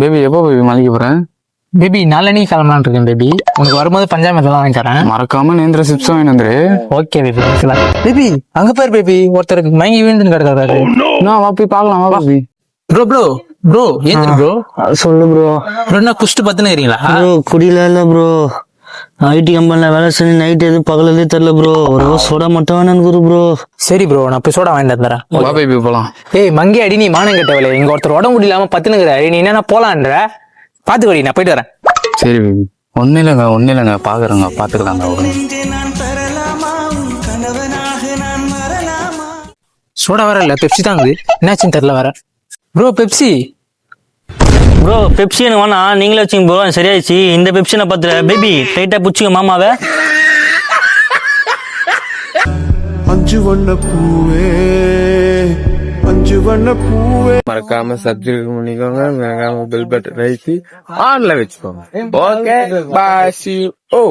Baby எப்போ baby மலைக்கு போறேன் பேபி நாளனி கிளம்பலான் இருக்கேன் பேபி உனக்கு வரும்போது பஞ்சாமிரதம் வாங்கி தரேன். மறக்காம நேந்திர சிப்ஸ் வாங்கி வந்துரு. ஓகே பேபி பேபி அங்க பாரு பேபி ஒருத்தருக்கு மயங்கி வீழ்ந்துன்னு கிடக்காரு நான் வா போய் பார்க்கலாம் வா பேபி ப்ரோ ப்ரோ ப்ரோ ஏன் ப்ரோ சொல்லு ப்ரோ ப்ரோ என்ன குஷ்டு பத்துன்னு இருக்கீங்களா ப்ரோ குடியில இல்ல ப்ரோ ஐடி கம்பெனில வேலை செஞ்சு நைட் எதுவும் பகலதே தெரியல ப்ரோ ஒரு சோடா மட்டும் வேணும் குரு ப்ரோ சரி ப்ரோ நான் போய் சோடா வாங்கிட்டு தரேன் வா பேபி போலாம். ஏய் மங்கி அடி நீ மானம் கட்டவளே. இங்க ஒருத்தர் உடம்பு முடியலாம பத்துனுங்கிற நீ என்ன போலான்ற? பாத்துக்கடி நான் போயிட்டு வரேன். சரி பேபி ஒன்னும் இல்லைங்க ஒன்னும் இல்லைங்க. பாக்குறேங்க பாத்துக்கலாங்க. சோடா வர இல்ல பெப்சி தான் இருக்குது என்னாச்சுன்னு தெரியல வர ப்ரோ பெப்சி ப்ரோ பெப்சி எனக்கு வேணாம் நீங்களே வச்சுங்க ப்ரோ சரியாயிடுச்சு. இந்த பெப்சி நான் பார்த்துறேன் பேபி டைட்டா பிடிச்சிங்க மாமாவை. அஞ்சு வண்ண பூவே அஞ்சு வண்ண பூவே. மறக்காம சப்ஸ்கிரைப் பண்ணிக்கோங்க. மறக்காம பெல் பட்டன் ரைத்தி ஆன்ல வச்சுக்கோங்க. Okay bye C O